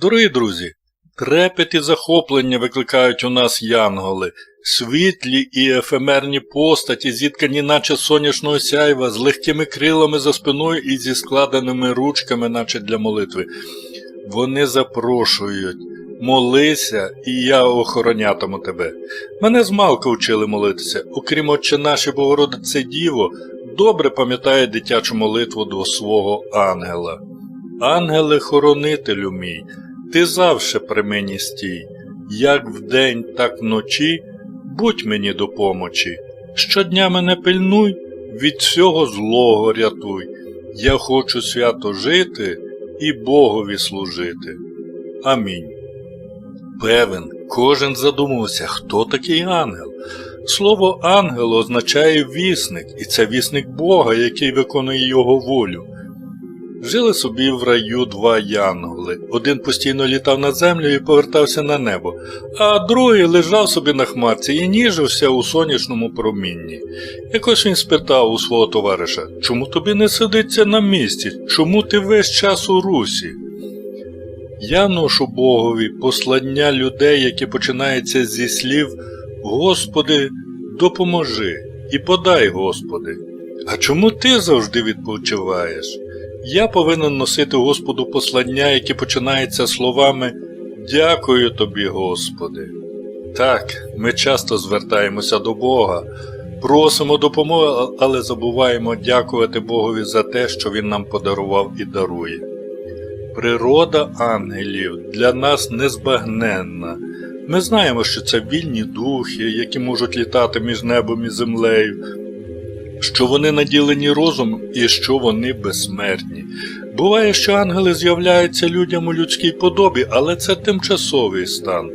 Дорогі друзі, трепет і захоплення викликають у нас янголи, світлі і ефемерні постаті, зіткані наче сонячного сяйва, з легкими крилами за спиною і зі складеними ручками, наче для молитви. Вони запрошують. Молися, і я охоронятиму тебе. Мене змалка вчили молитися, окрім Отче наші Богородице Діво, добре пам'ятає дитячу молитву до свого ангела. Ангеле-хоронителю мій, ти завше при мені стій, як вдень, так вночі, будь мені до помочі. Щодня мене пильнуй, від всього злого рятуй. Я хочу свято жити і Богові служити. Амінь. Певен, кожен задумався, хто такий ангел. Слово ангел означає вісник, і це вісник Бога, який виконує його волю. Жили собі в раю два янголи. Один постійно літав на землю і повертався на небо, а другий лежав собі на хмарці і ніжився у сонячному промінні. Якось він спитав у свого товариша, чому тобі не сидиться на місці, чому ти весь час у русі? Я ношу Богові послання людей, які починаються зі слів Господи, допоможи і подай, Господи. А чому ти завжди відпочиваєш? Я повинен носити Господу послання, які починаються словами Дякую тобі, Господи. Так, ми часто звертаємося до Бога, просимо допомоги, але забуваємо дякувати Богові за те, що Він нам подарував і дарує. Природа ангелів для нас незбагненна. Ми знаємо, що це вільні духи, які можуть літати між небом і землею, що вони наділені розумом і що вони безсмертні. Буває, що ангели з'являються людям у людській подобі, але це тимчасовий стан.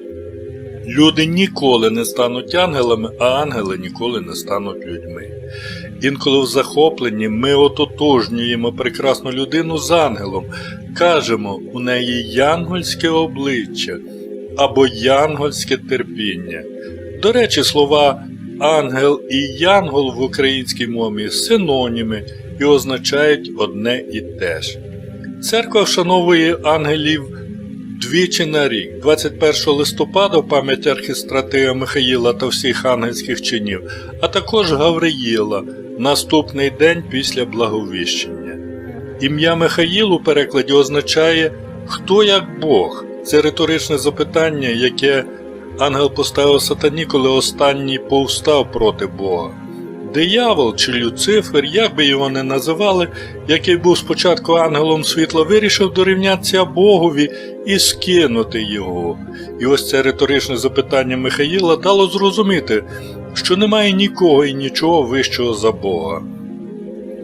Люди ніколи не стануть ангелами, а ангели ніколи не стануть людьми. Інколи в захопленні ми ототожнюємо прекрасну людину з ангелом, кажемо, у неї янгольське обличчя або янгольське терпіння. До речі, слова ангел і янгол в українській мові синоніми і означають одне і те ж. Церква вшановує ангелів двічі на рік, 21 листопада в пам'ять архістратига Михаїла та всіх ангельських чинів, а також Гавриїла, наступний день після благовіщення. Ім'я Михаїл у перекладі означає Хто як Бог. Це риторичне запитання, яке ангел поставив сатані, коли останній повстав проти Бога. Диявол чи Люцифер, як би його не називали, який був спочатку ангелом світла, вирішив дорівнятися Богові і скинути його. І ось це риторичне запитання Михаїла дало зрозуміти, що немає нікого і нічого вищого за Бога.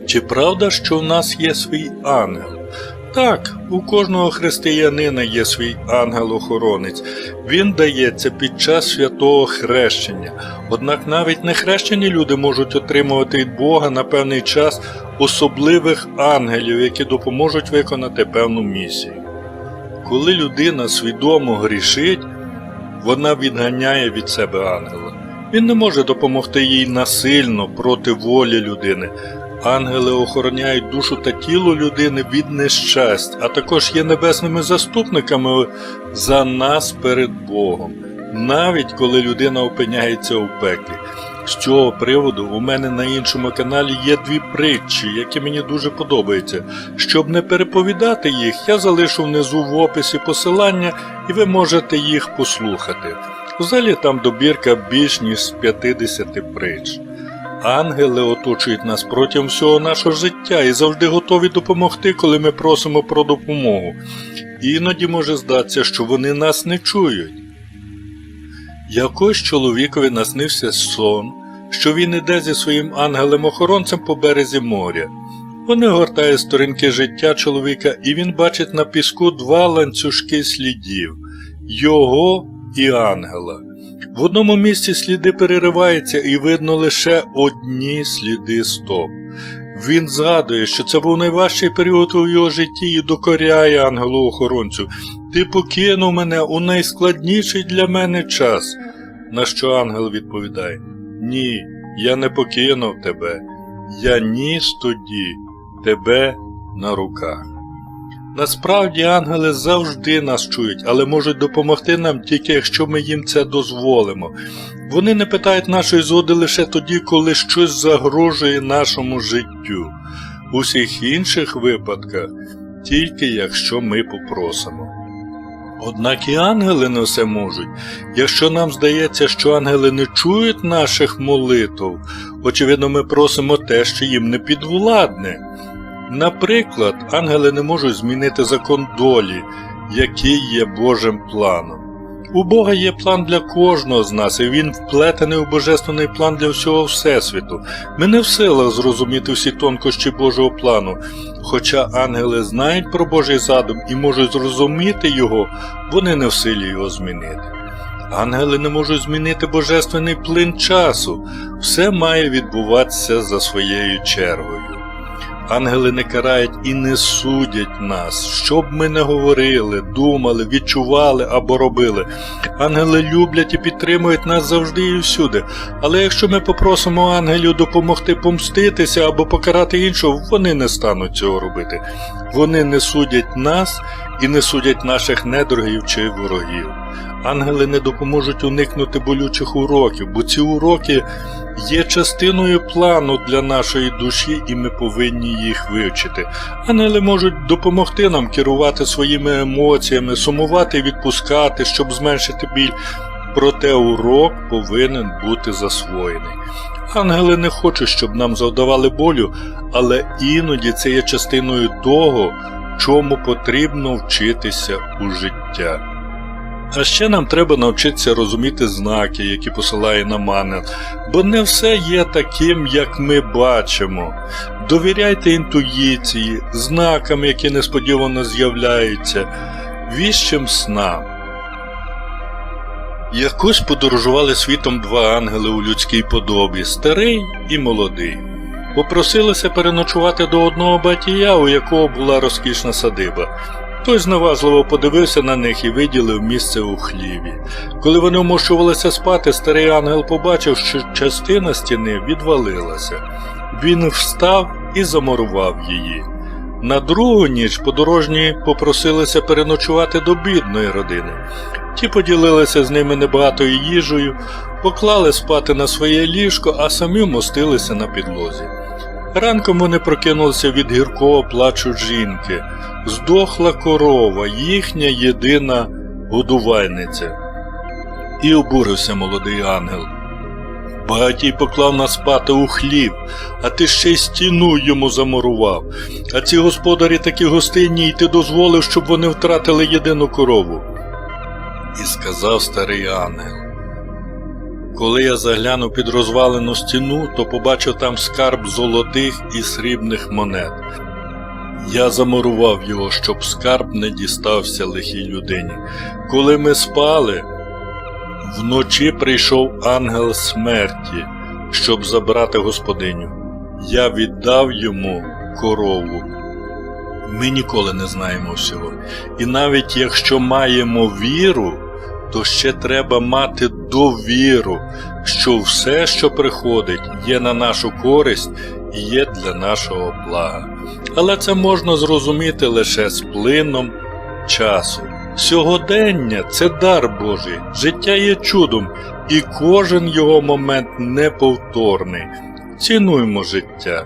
Чи правда, що в нас є свій ангел? Так, у кожного християнина є свій ангел-охоронець. Він дається під час святого хрещення. Однак навіть нехрещені люди можуть отримувати від Бога на певний час особливих ангелів, які допоможуть виконати певну місію. Коли людина свідомо грішить, вона відганяє від себе ангела. Він не може допомогти їй насильно проти волі людини. Ангели охороняють душу та тіло людини від нещасть, а також є небесними заступниками за нас перед Богом, навіть коли людина опиняється у пеклі. З цього приводу у мене на іншому каналі є дві притчі, які мені дуже подобаються. Щоб не переповідати їх, я залишу внизу в описі посилання, і ви можете їх послухати. Взагалі там добірка більш ніж з 50 притч. Ангели оточують нас протягом всього нашого життя і завжди готові допомогти, коли ми просимо про допомогу. Іноді може здатися, що вони нас не чують. Якось чоловікові наснився сон, що він іде зі своїм ангелем-охоронцем по березі моря. Вони гортає сторінки життя чоловіка, і він бачить на піску два ланцюжки слідів його і ангела. В одному місці сліди перериваються і видно лише одні сліди стоп. Він згадує, що це був найважчий період у його житті і докоряє ангелу-охоронцю. Ти покинув мене у найскладніший для мене час. На що ангел відповідає: Ні, я не покинув тебе, я ніс тоді тебе на руках. Насправді ангели завжди нас чують, але можуть допомогти нам тільки якщо ми їм це дозволимо. Вони не питають нашої згоди лише тоді, коли щось загрожує нашому життю. У всіх інших випадках тільки якщо ми попросимо. Однак і ангели не все можуть. Якщо нам здається, що ангели не чують наших молитв, очевидно, ми просимо те, що їм не підвладне. Наприклад, ангели не можуть змінити закон долі, який є Божим планом. У Бога є план для кожного з нас, і він вплетений у божественний план для всього Всесвіту. Ми не в силах зрозуміти всі тонкощі Божого плану, хоча ангели знають про Божий задум і можуть зрозуміти його, вони не в силі його змінити. Ангели не можуть змінити божественний плин часу, все має відбуватися за своєю чергою. Ангели не карають і не судять нас, що б ми не говорили, думали, відчували або робили. Ангели люблять і підтримують нас завжди і всюди. Але якщо ми попросимо ангелів допомогти помститися або покарати іншого, вони не стануть цього робити. Вони не судять нас і не судять наших недругів чи ворогів. Ангели не допоможуть уникнути болючих уроків, бо ці уроки є частиною плану для нашої душі, і ми повинні їх вивчити. Ангели можуть допомогти нам керувати своїми емоціями, сумувати і відпускати, щоб зменшити біль. Проте урок повинен бути засвоєний. Ангели не хочуть, щоб нам завдавали болю, але іноді це є частиною того, чому потрібно вчитися у життя. А ще нам треба навчитися розуміти знаки, які посилає нам ангел, бо не все є таким, як ми бачимо. Довіряйте інтуїції, знакам, які несподівано з'являються, віщим снам. Якось подорожували світом два ангели у людській подобі старий і молодий. Попросилися переночувати до одного батія, у якого була розкішна садиба. Той зневажливо подивився на них і виділив місце у хліві. Коли вони вмощувалися спати, старий ангел побачив, що частина стіни відвалилася. Він встав і замурував її. На другу ніч подорожні попросилися переночувати до бідної родини. Ті поділилися з ними небагатою їжею, поклали спати на своє ліжко, а самі мостилися на підлозі. Ранком вони прокинулися від гіркого плачу жінки. Здохла корова, їхня єдина годувальниця. І обурився молодий ангел. Багатій поклав нас спати у хліб, а ти ще й стіну йому замурував. А ці господарі такі гостинні, і ти дозволив, щоб вони втратили єдину корову. І сказав старий ангел. Коли я заглянув під розвалену стіну, то побачив там скарб золотих і срібних монет. Я замурував його, щоб скарб не дістався лихій людині. Коли ми спали, вночі прийшов ангел смерті, щоб забрати господиню. Я віддав йому корову. Ми ніколи не знаємо всього. І навіть якщо маємо віру, то ще треба мати довіру, що все, що приходить, є на нашу користь і є для нашого блага. Але це можна зрозуміти лише з плином часу. Сьогодення це дар Божий, життя є чудом, і кожен його момент неповторний. Цінуймо життя.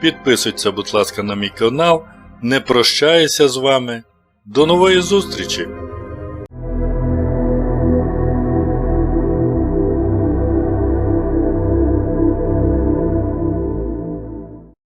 Підписуйся, будь ласка, на мій канал. Не прощаюся з вами. До нової зустрічі!